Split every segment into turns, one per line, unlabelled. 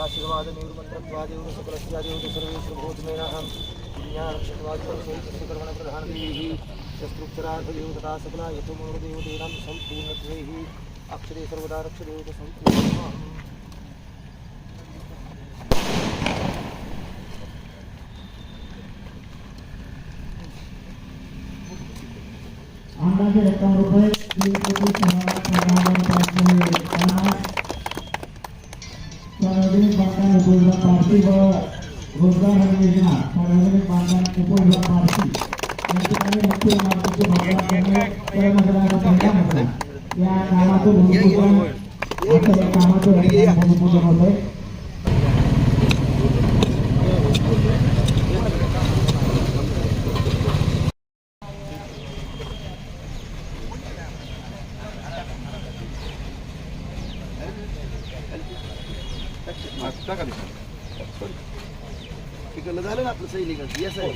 आशीर्वादमेरुमन्त्रत्वादेव सकलस्यादेवते सर्वेषु भूतमेनाः ज्ञानक्षत्वादिपरसहितस्य कर्मणप्रधानदेवीः शस्त्रुक्षरार्थदेवतथा सकला यतो मनोदेवतेनां सम्पूर्णत्वैः अक्षरे सर्वदा रक्षदेवत सम्पूर्णम्
अंदाजे रक्कम रुपये तीन कोटी सहा पंचावन्न पाचशे पन्नास सार्वजनिक बांधकाम उपयोगा पार्टी व रोजगार हमी योजना सार्वजनिक बांधकाम उपयोगा पार्टी या ठिकाणी मुख्य इमारतीचे भगवान यांनी कर्मचाऱ्यांना पहिला मजला या कामाचं भूमिपूजन असं या कामाचं या ठिकाणी भूमिपूजन होतंय
तिकडलं झालं ना आपलं सैनिक येस आहे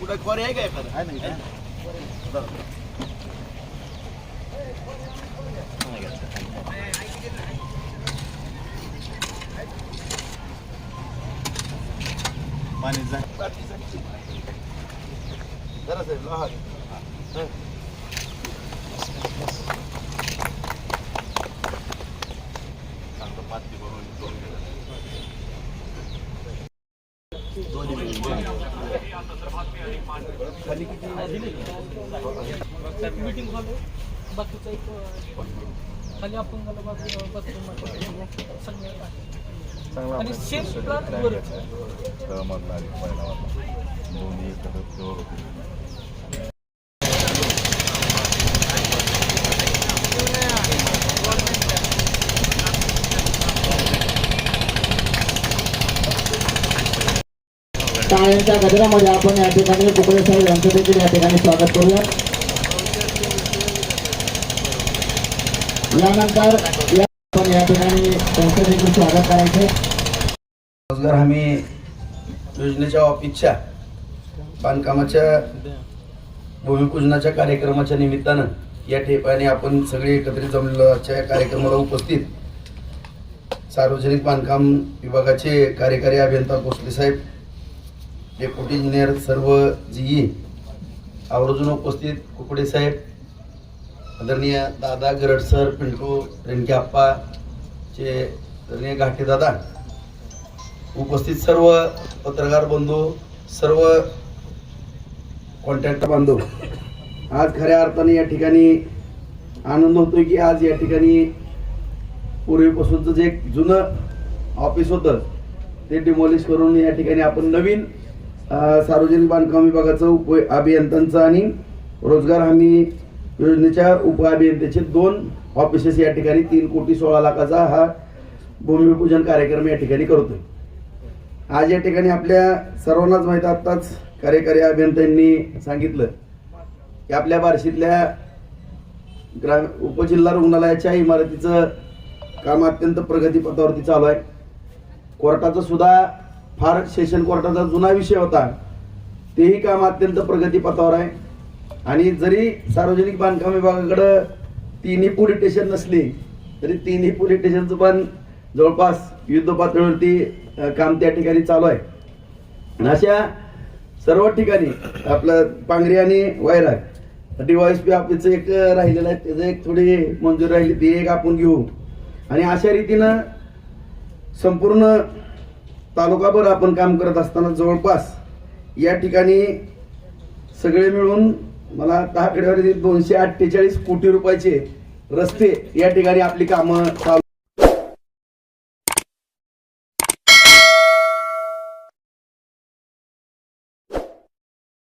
कुठं खोरे आहे का एखादं आहे नाही जरा साहेब लहान हं. खाली किती
मीटिंग हॉल बाकीचं एक खाली आपण आणि सेम प्लॅन.
दोन्ही
टाळ्यांच्या गजरामध्ये आपण या ठिकाणी कुकडे साहेब यांचं देखील या ठिकाणी स्वागत करूया. यानंतर या आपण या ठिकाणी त्यांचं देखील स्वागत करायचे
रोजगार हमी योजनेच्या ऑफिसच्या बांधकामाच्या भूमिपूजनाच्या कार्यक्रमाच्या निमित्तानं या ठिकाणी आपण सगळे एकत्रित जमल्याच्या या कार्यक्रमाला उपस्थित सार्वजनिक बांधकाम विभागाचे कार्यकारी अभियंता भोसले साहेब डेप्युटी इंजिनियर सर्व जीई आवर्जून उपस्थित कुकडे साहेब आदरणीय दादा गरड सर पिंटू रेणके आप्पाचे आदरणीय घाटे दादा उपस्थित सर्व पत्रकार बंधू सर्व कॉन्टॅक्ट बांधव आज खऱ्या अर्थाने या ठिकाणी आनंद होतोय की आज या ठिकाणी पूर्वीपासूनचं जे जुनं ऑफिस होतं ते डिमॉलिश करून या ठिकाणी आपण नवीन सार्वजनिक बांधकाम विभागाचं उप अभियंत्यांचं आणि रोजगार हमी योजनेच्या उप अभियंत्याचे दोन ऑफिसेस या ठिकाणी तीन कोटी सोळा लाखाचा हा भूमिपूजन कार्यक्रम या ठिकाणी करतोय. आज या ठिकाणी आपल्या सर्वांनाच माहीत आत्ताच कार्यकारी अभियंत्यांनी सांगितलं की आपल्या बार्शीतल्या ग्रा उपजिल्हा रुग्णालयाच्या इमारतीचं काम अत्यंत प्रगतीपथावरती चालू आहे. कोर्टाचं सुद्धा फार सेशन कोर्टाचा जुना विषय होता. तेही काम अत्यंत प्रगतीपथावर आहे. आणि जरी सार्वजनिक बांधकाम विभागाकडं तिन्ही पोलीस स्टेशन नसली तरी तिन्ही पोलीस स्टेशनचं पण जवळपास युद्ध पातळीवरती काम त्या ठिकाणी चालू आहे. आणि अशा सर्व ठिकाणी आपलं पांगरी आणि वैराग डीवायएसपी ऑफिसचं एक राहिलेलं आहे. त्याचं एक थोडी मंजूर राहिली ती एक आपण घेऊ. आणि अशा रीतीनं संपूर्ण तालुकाभर आपण काम करत असताना जवळपास या ठिकाणी सगळे मिळून मला दहा आकडेवारी दोनशे अठ्ठेचाळीस कोटी रुपयाचे रस्ते या ठिकाणी आपली कामं चालू